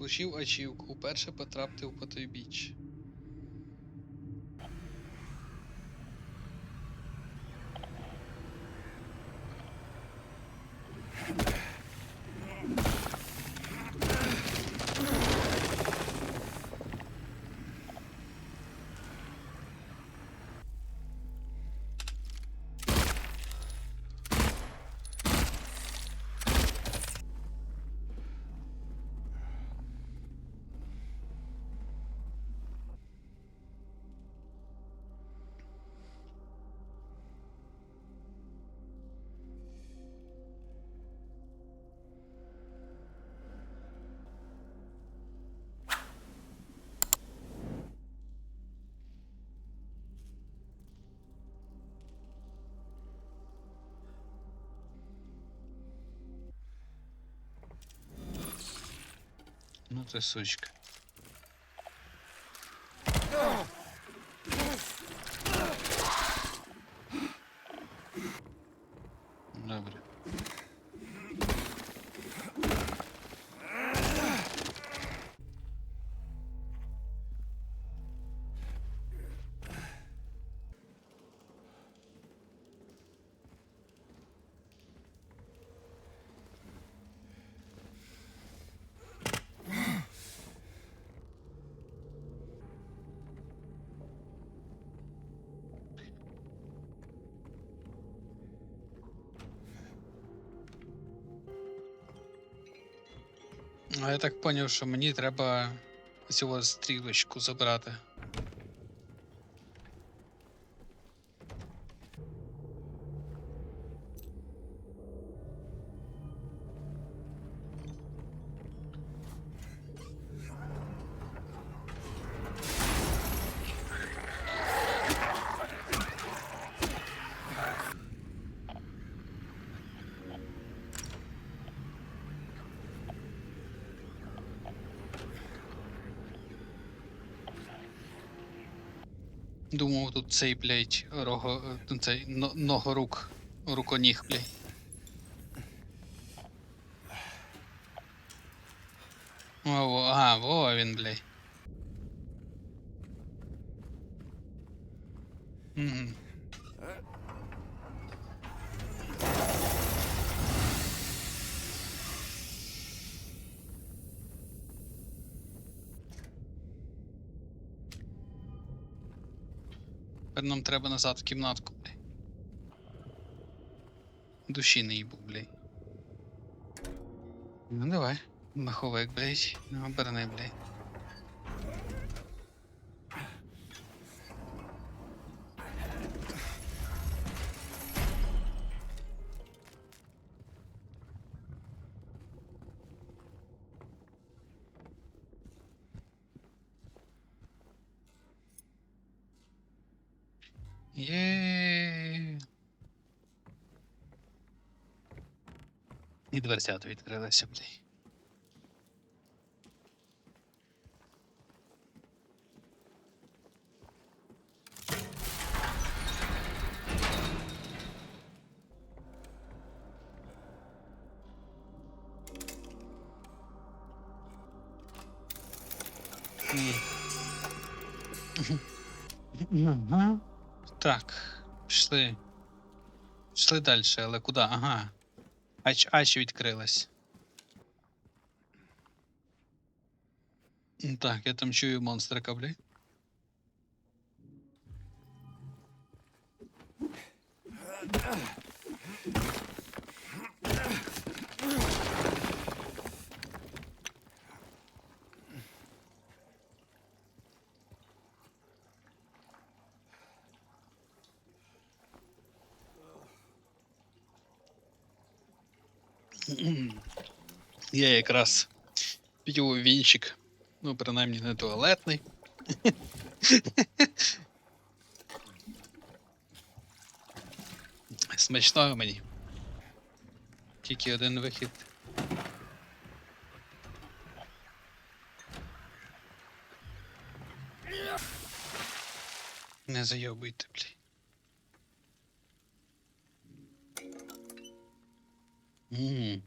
Лишив ачівку, уперше потрапити той потойбіч. Ну ты сучка. А я так поняв, що мені треба цього стрілочку забрати. Думав, тут цей, блядь, рого, е, цей ногорук, руконіг, блядь. О, ага, во він, блядь. Угу. Тепер нам треба назад в кімнатку, блядь. Душі не їбу, блядь. Ну давай. Маховик, блядь. Ну, блядь. Є. І дверцята відкрилися, блядь. Ага. Так, пішли. Пішли далі, але куди? Ага. Ач, ач відкрилась. Так, я там чую монстра блядь. Я якраз п'ю вінчик. Ну, принаймні не туалетний. Смачного мені. Тільки один вихід. Не зайобуйте, блін. Угу.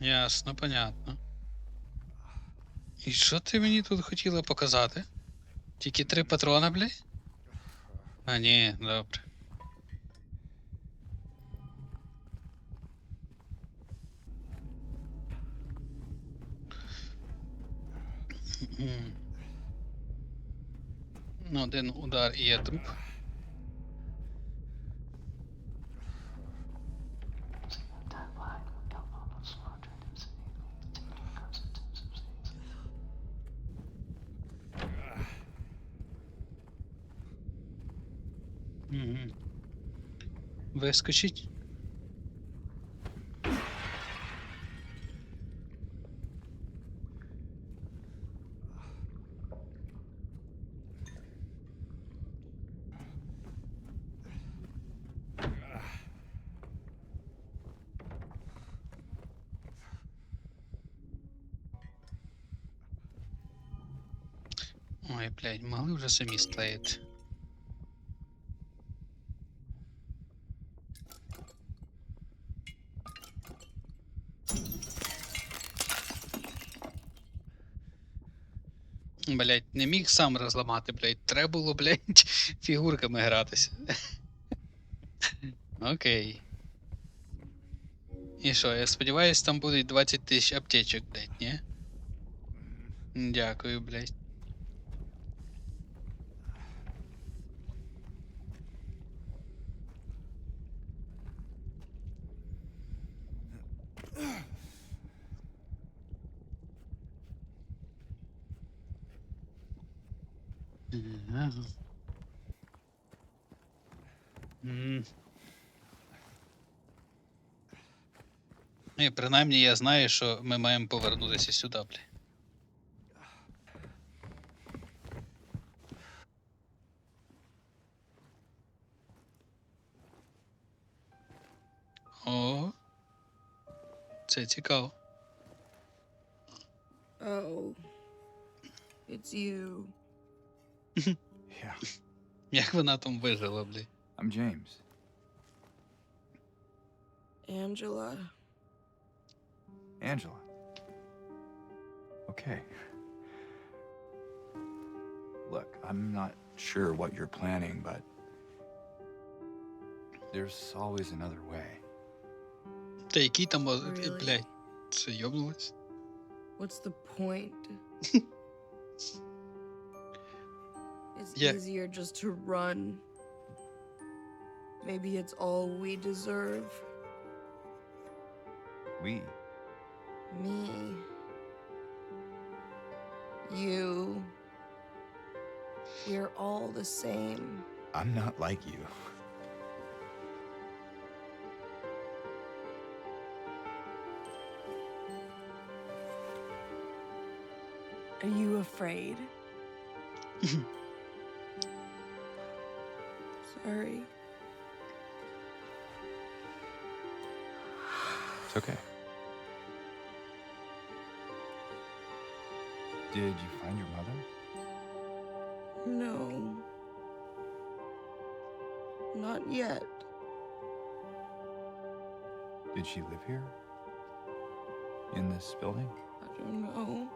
Ясно, понятно. І що ти мені тут хотіла показати? Тільки три патрона, блядь? А, ні, добре. и труп. Угу. Выскочить? Ой, блядь, могли вже самі склеїти. Блять, не міг сам розламати, блять. Треба було, блять, фігурками гратися. Окей. І що, я сподіваюсь, там будуть 20 тисяч аптечок, блять, ні? Дякую, блять. Ні, принаймні я знаю, що ми маємо повернутися сюди, бля. О. Це цікаво. Oh. It's you. Yeah, Як вона там вижила, бля. I'm James. Angela. Angela. Okay. Look, I'm not sure what you're planning, but there's always another way. Та який там, о- Really? блядь, це йобнулось? What's the point? it's Yeah. easier just to run. Maybe it's all we deserve. We. Me. You. We're all the same. I'm not like you. Are you afraid? Sorry. It's okay. Did you find your mother? No. Not yet. Did she live here? In this building? I don't know.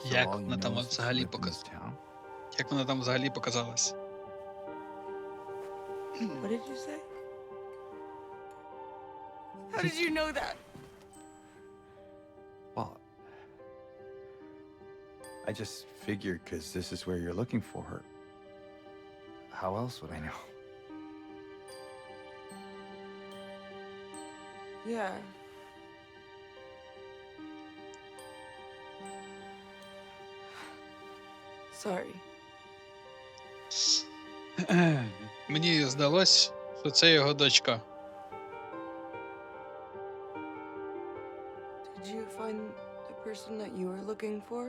So Як all you вона know там is that she взагалі lived in показ... this town? Як вона там взагалі показалась? What did you say? How did you know that? Well, I just figured because this is where you're looking for her. How else would I know? Yeah. Sorry. Мені здалось, що це його дочка. Did you find the person that you were looking for?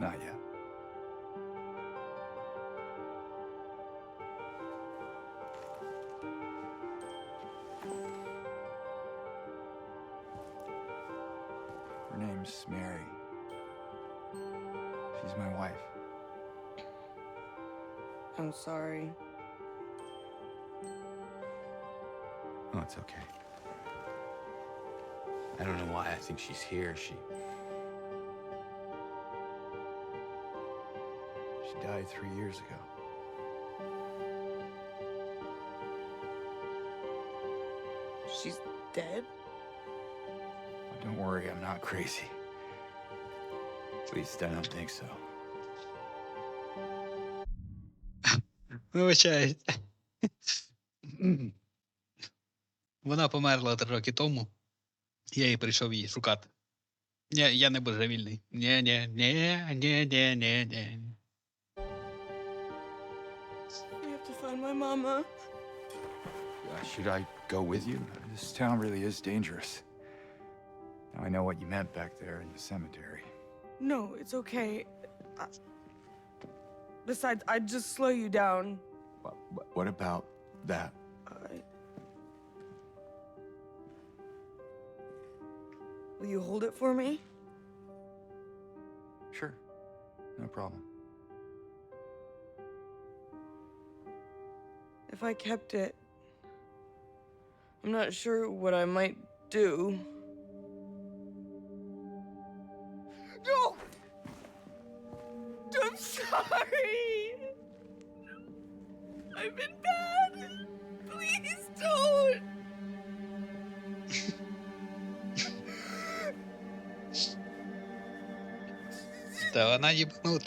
Not yet. Her name's Mary. She's my wife. I'm sorry. Oh, it's okay. I don't know why I think she's here. She. She died three years ago. She's dead? Oh, don't worry, I'm not crazy. At least I don't think so. Вибачаюсь. Вона померла три роки тому. Я і прийшов її шукати. Ні, я не божевільний. Ні, ні, ні, ні, ні, ні, ні. We have to find my mama. Uh, should I go with you? This town really is dangerous. Now I know what you meant back there in the cemetery. No, it's okay. I... Besides, I'd just slow you down. What, what, what about that? I... Will you hold it for me? Sure, no problem. If I kept it, I'm not sure what I might do. Та вона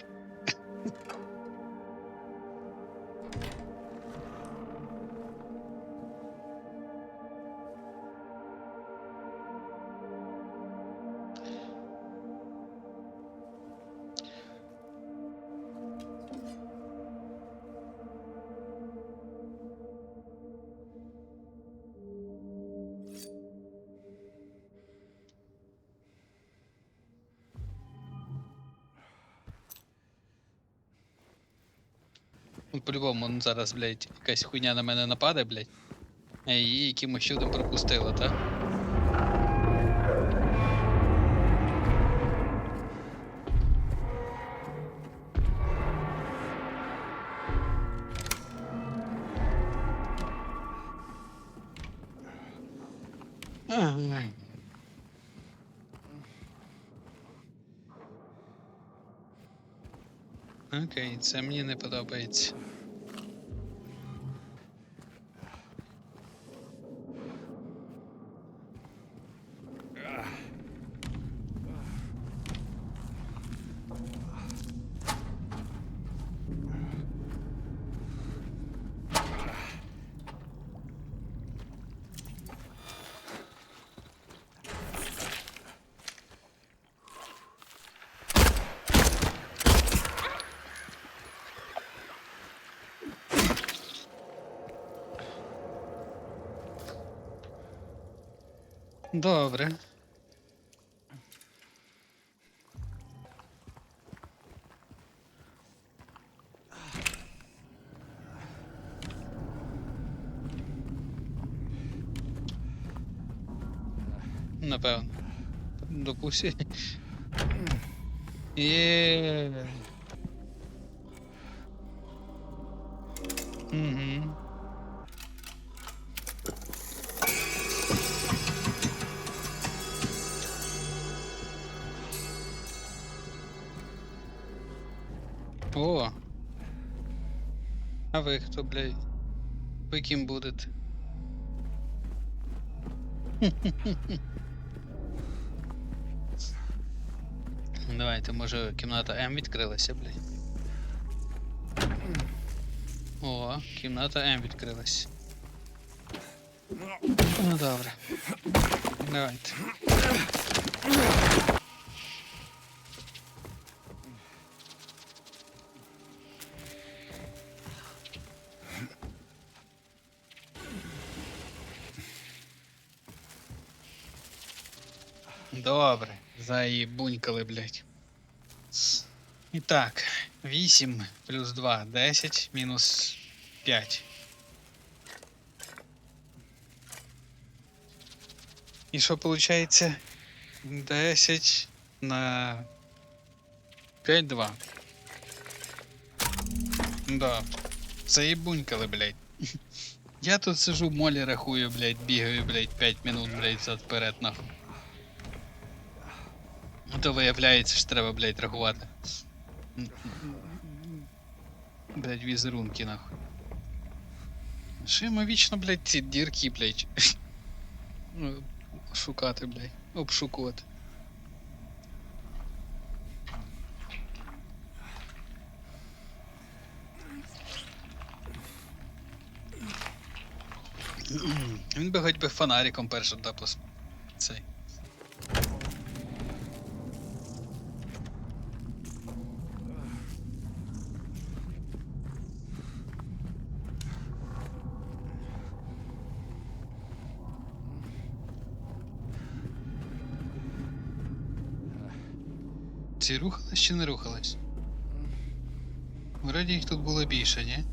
Ну, По-любому, зараз, блядь, якась хуйня на мене нападе, блядь. А її якимось чудом пропустила, та? Ай. Окей, це мені не подобається. Добре. Напевно. Допусі. Є. Угу. А ви хто, блядь? Ви ким будете? Давайте, може, кімната М відкрилася, блядь. О, кімната М відкрилась. Ну добре. Давайте. Добре, заїбунькали, блядь. І так, 8 плюс 2, 10, мінус 5. І що виходить? 10 на 5, 2. Да. Заїбунькали, блядь. Я тут сижу, молі рахую, блядь, бігаю, блядь, 5 минут, блядь, зад вперед, нахуй. Ну то виявляється, що треба, блядь, рахувати. Блядь, візерунки, нахуй. Що йому вічно, блядь, ці дірки, блядь. Ну, Шукати, блядь. Обшукувати. Він би хоч би фонариком першим да пос... цей. Ці рухались чи не рухались? Вроді їх тут було більше, ні?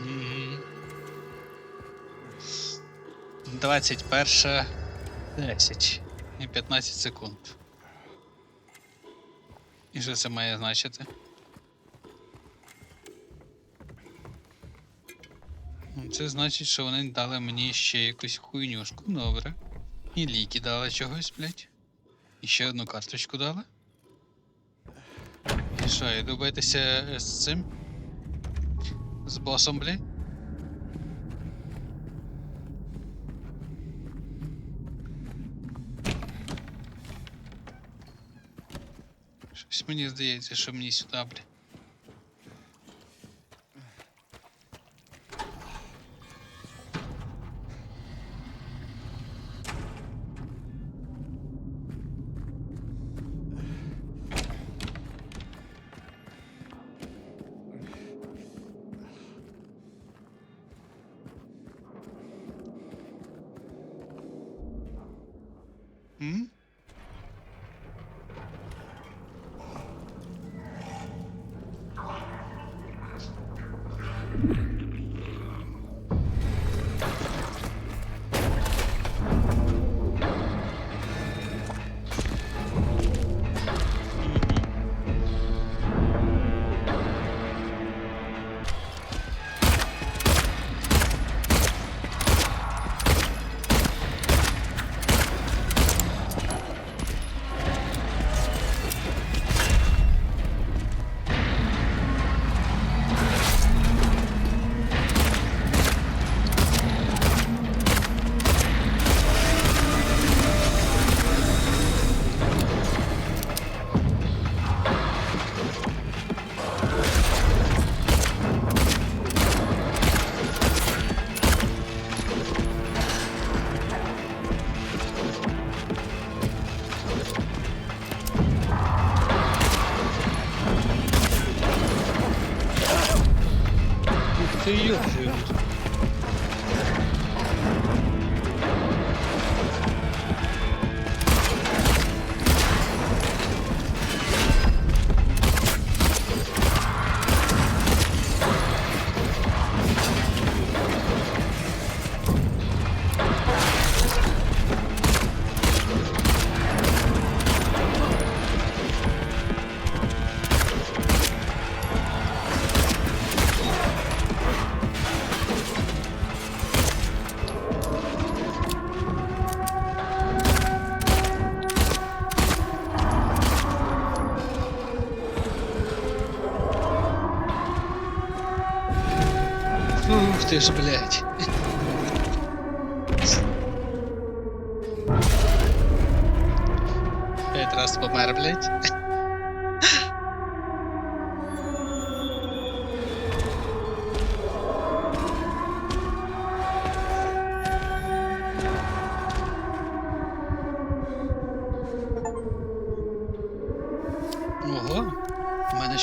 Мгм. 21 10 і 15 секунд. І що це має значити? Це значить, що вони дали мені ще якусь хуйнюшку, добре. І ліки дали чогось, блять. І ще одну карточку дали. І що, йду битися з цим? З босом, блядь? Щось мені здається, що мені сюди, блядь.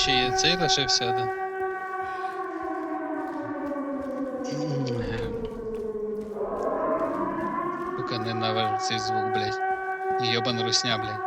Ще є цей лишився один. не ненавижу цей звук, блядь. Йобан русня, блядь.